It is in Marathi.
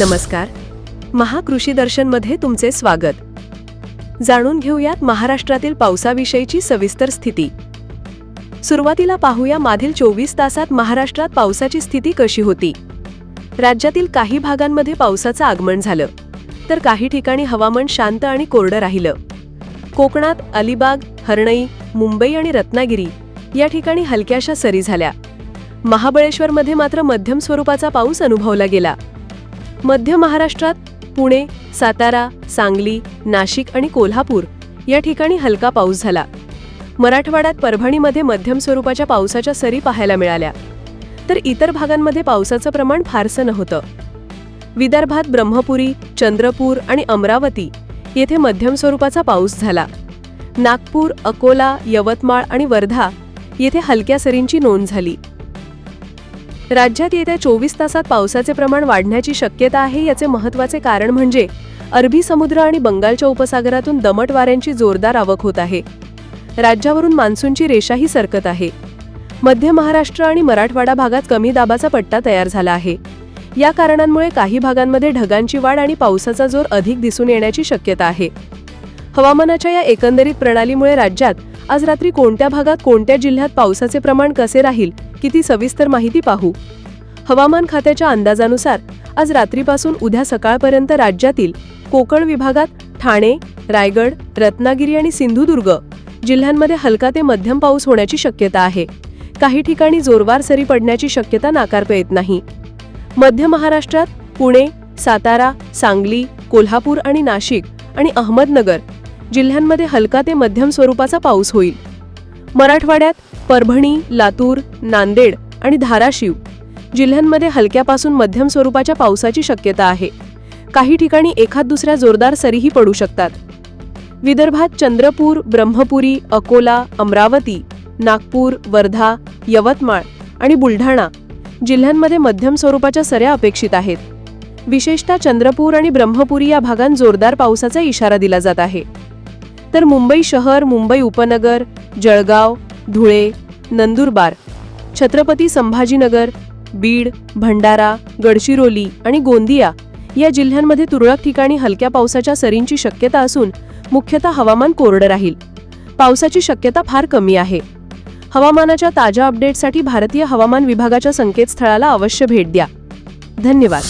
नमस्कार. महाकृषी दर्शनमध्ये तुमचे स्वागत. जाणून घेऊयात महाराष्ट्रातील पावसाविषयीची सविस्तर स्थिती. सुरुवातीला पाहूया मागील चोवीस तासात महाराष्ट्रात पावसाची स्थिती कशी होती. राज्यातील काही भागांमध्ये पावसाचं आगमन झालं. तर काही ठिकाणी हवामान शांत आणि कोरडं राहिलं. कोकणात अलिबाग हरणई मुंबई आणि रत्नागिरी या ठिकाणी हलक्याशा सरी झाल्या. महाबळेश्वरमध्ये मात्र मध्यम स्वरूपाचा पाऊस अनुभवला गेला. मध्य महाराष्ट्रात पुणे सातारा सांगली नाशिक आणि कोल्हापूर या ठिकाणी हलका पाऊस झाला. मराठवाड्यात परभणीमध्ये मध्यम स्वरूपाच्या पावसाच्या सरी पाहायला मिळाल्या. तर इतर भागांमध्ये पावसाचं प्रमाण फारसं नव्हतं. विदर्भात ब्रह्मपुरी चंद्रपूर आणि अमरावती येथे मध्यम स्वरूपाचा पाऊस झाला. नागपूर अकोला यवतमाळ आणि वर्धा येथे हलक्या सरींची नोंद झाली. राज्यात येत्या चोवीस तासात पावसाचे प्रमाण वाढण्याची शक्यता आहे याचे महत्त्वाचे कारण म्हणजे अरबी समुद्र आणि बंगालच्या उपसागरातून दमट वाऱ्यांची जोरदार आवक होत आहे. राज्यावरून मान्सूनची रेषाही सरकत आहे. मध्य महाराष्ट्र आणि मराठवाडा भागात कमी दाबाचा पट्टा तयार झाला आहे. या कारणांमुळे काही भागांमध्ये ढगांची वाढ आणि पावसाचा जोर अधिक दिसून येण्याची शक्यता आहे. हवामानाच्या या एकंदरीत प्रणालीमुळे राज्यात आज रात्री कोणत्या भागात कोणत्या जिल्ह्यात पावसाचे प्रमाण कसे राहील किती सविस्तर माहिती पाहू. हवामान खात्याच्या अंदाजानुसार आज रात्रीपासून उद्या सकाळपर्यंत राज्यातील कोकण विभागात ठाणे रायगड रत्नागिरी आणि सिंधुदुर्ग जिल्ह्यांमध्ये हलका ते मध्यम पाऊस होण्याची शक्यता आहे. काही ठिकाणी जोरवार सरी पडण्याची शक्यता नाकारता येत नाही. मध्य महाराष्ट्रात पुणे सातारा सांगली कोल्हापूर आणि नाशिक आणि अहमदनगर जिल्ह्यांमध्ये हलका ते मध्यम स्वरूपाचा पाऊस होईल. मराठवाड्यात परभणी लातूर नांदेड आणि धाराशिव जिल्ह्यांमध्ये हलक्यापासून मध्यम स्वरूपाच्या पावसाची शक्यता आहे. काही ठिकाणी एखाद दुसऱ्या जोरदार सरीही पडू शकतात. विदर्भात चंद्रपूर ब्रह्मपुरी अकोला अमरावती नागपूर वर्धा यवतमाळ आणि बुलढाणा जिल्ह्यांमध्ये मध्यम स्वरूपाच्या सऱ्या अपेक्षित आहेत. विशेषतः चंद्रपूर आणि ब्रह्मपुरी या भागांत जोरदार पावसाचा इशारा दिला जात आहे. तर मुंबई शहर मुंबई उपनगर जळगाव धुळे नंदुरबार छत्रपती संभाजीनगर बीड भंडारा गडचिरोली आणि गोंदिया या जिल्ह्यांमध्ये तुरळक ठिकाणी हलक्या पावसाच्या सरींची शक्यता असून मुख्यतः हवामान कोरडं राहील. पावसाची शक्यता फार कमी आहे. हवामानाच्या ताज्या अपडेटसाठी भारतीय हवामान विभागाच्या संकेतस्थळाला अवश्य भेट द्या. धन्यवाद.